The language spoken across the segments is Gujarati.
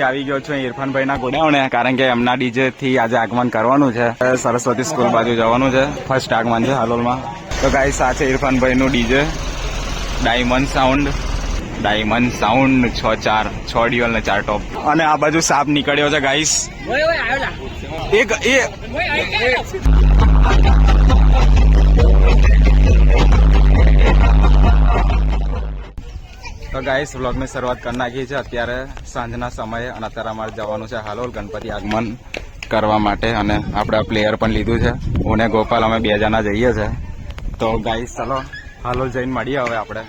આવી ગયો છું ઇરફાનભાઈ ના ગોડાઉને કારણ કે એમના ડીજે થી આજે આગમન કરવાનું છે. સરસ્વતી સ્કૂલ બાજુ જવાનું છે. ફર્સ્ટ આગમન છે હાલોલમાં. તો ગાઈસ આ છે ઇરફાનભાઈ નું DJ. Diamond sound diamond sound છ ચાર છ ડિયલ ને ચાર ટોપ અને આ બાજુ સાપ નીકળ્યો છે ગાઈસ એક એ તો ગાઈસ વ્લોગની શરૂઆત કરી નાખી છે. અત્યારે સાંજના સમયે અને અત્યારે અમારે જવાનું છે હાલોલ ગણપતિ આગમન કરવા માટે અને આપણે પ્લેયર પણ લીધું છે. હું ગોપાલ, અમે બે જણા જઈએ છે. તો ગાઈસ ચલો, હાલોલ જઈને મળીએ હવે આપણે.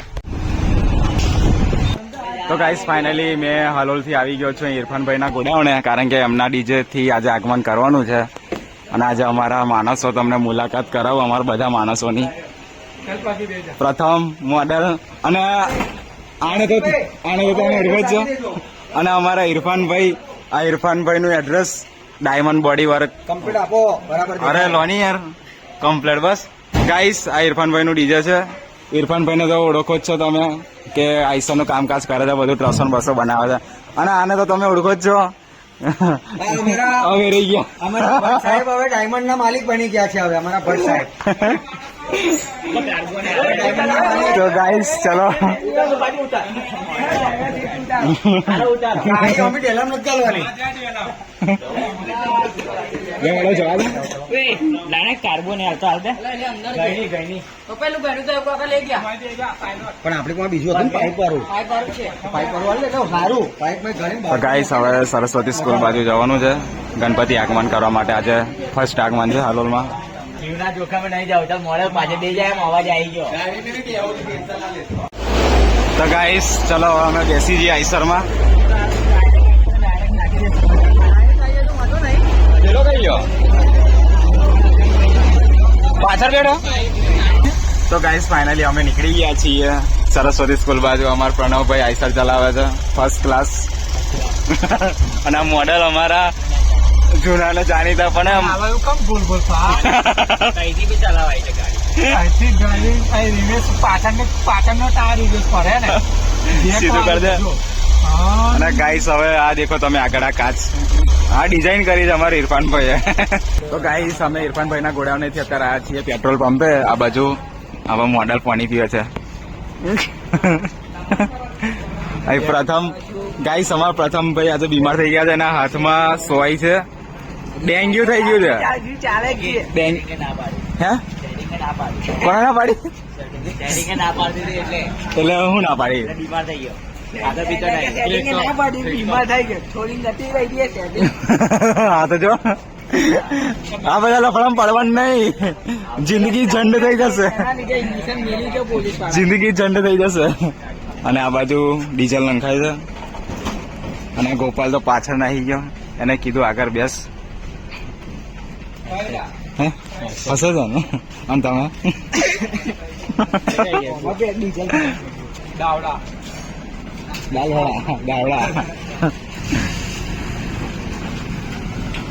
તો ગાઈસ ફાઇનલી મેં હાલોલથી આવી ગયો છું ઇરફાનભાઈના ગોડાઉને, કારણ કે એમના ડીજે થી આજે આગમન કરવાનું છે. અને આજે અમારા માણસો તમને મુલાકાત કરાવું, અમારા બધા માણસોની. પ્રથમ મોડલ અને આને તો આને તો તમે ઓળખો જ છો. અને અમારા ઇરફાનભાઈ આ ઇરફાનભાઈ નું address diamond body work. Complete આપો બરાબર અરે લોની યાર. કમ્પ્લેટ બસ. ગાઈસ આ ઇરફાનભાઈ નું ડીજે છે. ઇરફાનભાઈ ને તો ઓળખો જ છો તમે કે આઈસરનું કામકાજ કરે છે બધું ટ્રસો બસો બનાવે છે. અને આને તો તમે ઓળખો જ છો. હવે રહી ગયા. અમારા સાહેબ હવે ડાયમંડ ના માલિક બની ગયા છે હવે અમારા ભટ્ટ સાહેબ. તો ગાઈસ ચલો. પણ બીજું હતું પાઇપ વાળું. ગાઈસ હવે સરસ્વતી સ્કૂલ બાજુ જવાનું છે. ગણપતિ આગમન કરવા માટે આજે ફર્સ્ટ આગમન છે હાલોલમાં. જીવના જોખમે નહીં જાવ તો મોડે પાછળ બે જાય અવાજ આવી ગયો. તો ગાઈસ ચલો અમે બેસી જઈએ આઈસરમાં. પાછળ બેઠો. તો ગાઈસ ફાઇનલી અમે નીકળી ગયા છીએ. સરસ્વતી સ્કૂલ બાજુ અમારા પ્રણવભાઈ આઈસર ચલાવે છે ફર્સ્ટ ક્લાસ અને આ મોડલ અમારા જૂના ને જાણીતા પણ એમ. કમ બોલ બોલ કઈથી બી ચલાવાય છે ગાડી. અહીંથી ગાડી અહીં રિવેસ પાછળ પાછળનો ટાયર રિવેસ પડે ને. સીધું કરી દે. અને ગાઈસ હવે આ દેખો તમે આગળ આ કાચ. આ ડિઝાઇન કરી છે અમારા ઇરફાનભાઈએ. તો ગાઈસ અમે ઇરફાનભાઈ ના ગોડાઉનેથી અત્યારે આ છીએ પેટ્રોલ પંપે આ બાજુ આવા મોડલ પાણી પીવે છે. અહીં પ્રથમ ગાઈસ અમારા પ્રથમ ભાઈ આજે બીમાર થઈ ગયા છે. એના હાથમાં સોય છે. ડેન્ગ્યુ થઈ ગયું છે? ચાલે કે? ના પાડી. હે? ડેડી ના પાડી. કોને ના પાડી? ના પાડી એટલે. એટલે હું ના પાડી? બીમાર થઈ ગયો. હા તો જો. આ બધા લફડામાં પડવાનું નહીં. જિંદગી ઝંડ થઈ જશે. જિંદગી ઝંડ થઈ જશે. અને આ બાજુ ડીઝલ નંખાય છે. અને ગોપાલ તો પાછળ નાહી ગયો. એને કીધું આગળ બેસ. હશે છે ને? અને તમે?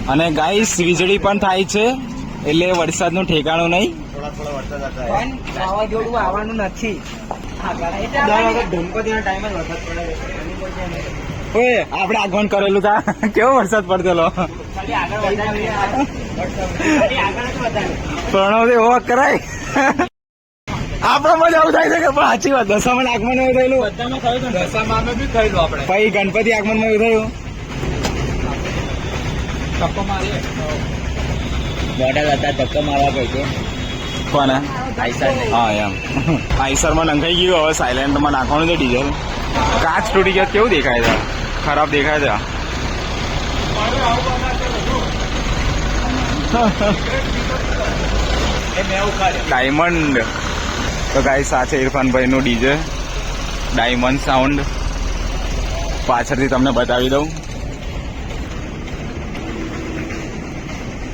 અને ગાઈસ, વીજળી પણ થાય છે, એટલે વરસાદનું ઠેકાણું નહીં. પણ વાવાઝોડું આપણે આગમન કરેલું તા. કેવો વરસાદ પડતેલો પ્રણવ એવો કરાય. આપણા મજા આવું થાય છે કે પણ સાચી વાત દશામાં આગમન એવું થયેલું. દશામાં બી થયેલું આપણે. પછી ગણપતિ આગમનમાં એવું થયું. ધક્કો મારીએ. મોડલ હતા ધક્કો મારવા ગઈ કોને? આઈસર હા એમ. આઈસરમાં નંખાઈ ગયું હવે સાયલેન્ટમાં નાખવાનું છે ડીઝલ કાચ તૂટી ગયા કેવું દેખાય છે? ખરાબ દેખાય છે એ મેં ઉખાડ્યો ડાયમંડ. તો ગાય સાથે છે ઇરફાનભાઈ નું ડીજે. ડાયમંડ સાઉન્ડ પાછળથી તમને બતાવી દઉં.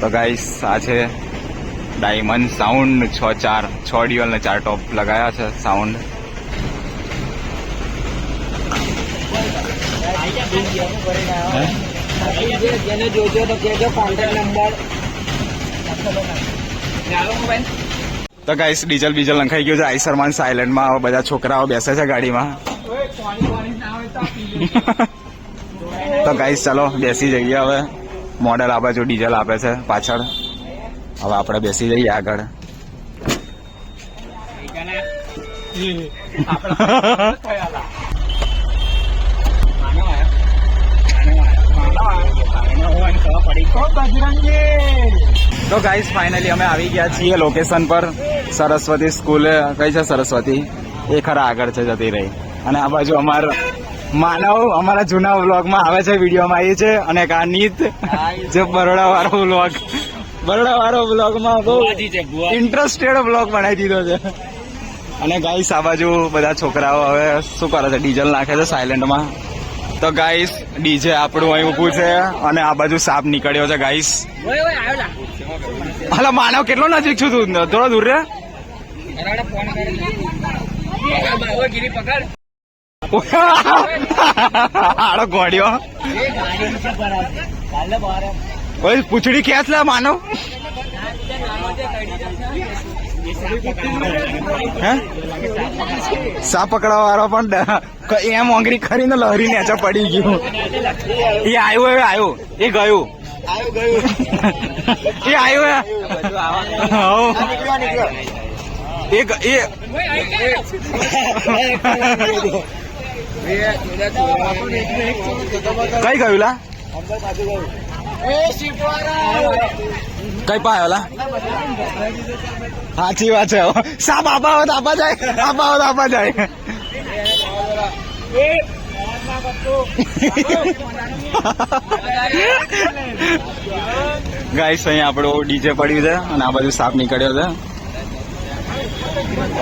તો ગાઈસ આ છે ડાયમંડ સાઉન્ડ છ ચાર, છ ડ્યુઅલ ને ચાર ટોપ લગાયા છે સાઉન્ડ જેને જોજો તો કેજો કોન્ટેક્ટ નંબર તો ગાઈસ ડીઝલ બીઝલ નખાઈ ગયું છે. આઈસરમાન સાયલેન્ટમાં બધા છોકરાઓ બેસે છે ગાડીમાં. તો ગાઈસ ચાલો, બેસી જઈએ હવે. મોડેલ આ બાજુ ડીઝલ આપે છે પાછળ. હવે આપણે બેસી જઈએ આગળ. તો ગાઈસ ફાઇનલી અમે આવી ગયા છીએ લોકેશન પર. સરસ્વતી સ્કૂલ કઈ છે સરસ્વતી? એ ખરા આગળ છે જતી રહી. અને આ બાજુ અમાર માનવ અમારા જૂના વ્લોગમાં આવે છે વિડીયોમાં આવી છે. અને આ નીત જે બરોડા વાળો વ્લોગ બરોડા વાળો વ્લોગમાં બહુ ઇન્ટરેસ્ટેડ વ્લોગ બનાવી દીધો છે. અને ગાઈસ આ બાજુ બધા છોકરાઓ હવે શું કરે છે? ડીઝલ નાખે છે સાયલેન્ટમાં તો ગાઈસ ડીજે આપણું અહીં ઊભું છે અને આ બાજુ સાપ નીકળ્યો છે ગાઈસ હાલો માનવ કેટલો નજીક છું તું? થોડો દૂર રે. આડો ગોળ્યો પૂછડી ક્યાં છે માનવ? હે? સાપ પકડવા વાળો પણ એમ ઓંગરી ખરીને લહરી નેચે પડી ગયું. એ આવ્યો હવે આવ્યો એ ગયો. એ આવ્યો એ એ કઈ ગયું લા? કઈ પાયો ઓલા સાચી વાત છે સાપ આપા હોત આપા જાય. આપા હોત આપા જાય. ગાઈસ અહીંયા આપણું ડીજે પડ્યું છે અને આ બાજુ સાપ નીકળ્યો છે.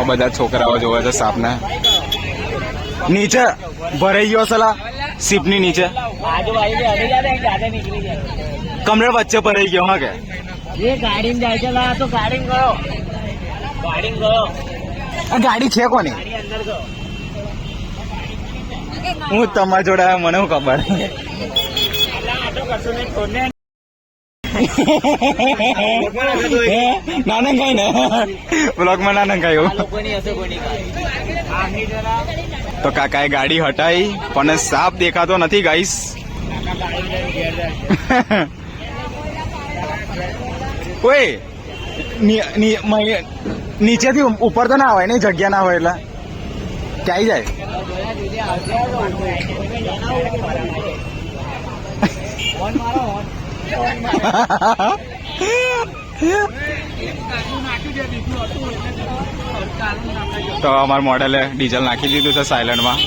આ બધા છોકરાઓ જોવે છે સાપને. નીચે ભરાઈ ગયો સલા સીપની નીચે. કમરે વચ્ચે પડી ગયો હા કે? એ ગાડીમાં જાય છે લા તો ગાડીમાં ગયો. ગાડીમાં ગયો. આ ગાડી છે કોની? ગાડી હું તમારા જોડે મને હું ખબર? નાનંગ કઈ ને બ્લોગમાં નાનંગ આ તો કાકાએ ગાડી હટાઈ પણ સાપ દેખાતો નથી ગાઈસ ઓય નીચેથી ઉપર તો ના હોય ને જગ્યા ના હોય એટલે. ક્યાંય જાય? મારો તો અમારા મોડેલે ડીઝલ નાખી દીધું છે સાયલેન્ટમાં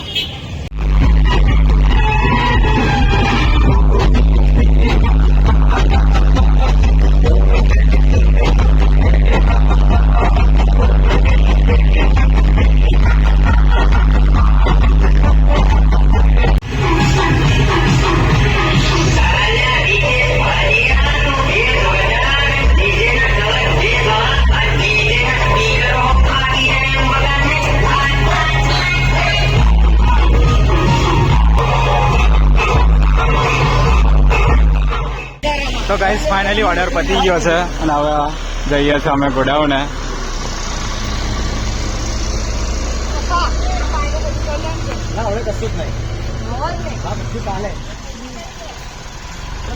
તો ગાઈસ ફાઇનલી ઓર્ડર પતી ગયો છે. અને હવે જઈએ છીએ અમે ગોડાઉને.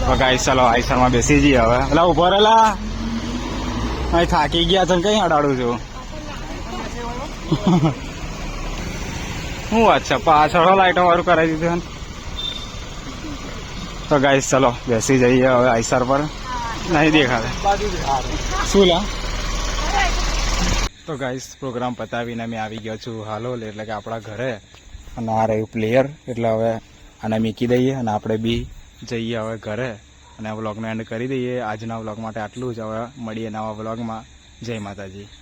હા ગાઈસ ચાલો આઈસરમાં બેસી જઈએ હવે. એટલે ઊભો રહેલા અહીં થાકી ગયા છે કઈ અડાડું છું. શું અચ્છા પાછળ લાઈટો વાળું કરાવી દીધું તો ગાઈસ ચલો, બેસી જઈએ હવે આઈસર પર. નહીં દેખાડે શું લા? તો ગાઈસ પ્રોગ્રામ પતાવીને મેં આવી ગયો છું હાલોલ, એટલે કે આપણા ઘરે. અને આ રહ્યું પ્લેયર એટલે હવે આને મૂકી દઈએ અને આપણે બી જઈએ હવે ઘરે. અને વ્લોગનો એન્ડ કરી દઈએ. આજના વ્લોગ માટે આટલું જ. હવે મળીએ નવા વ્લોગમાં જય માતાજી.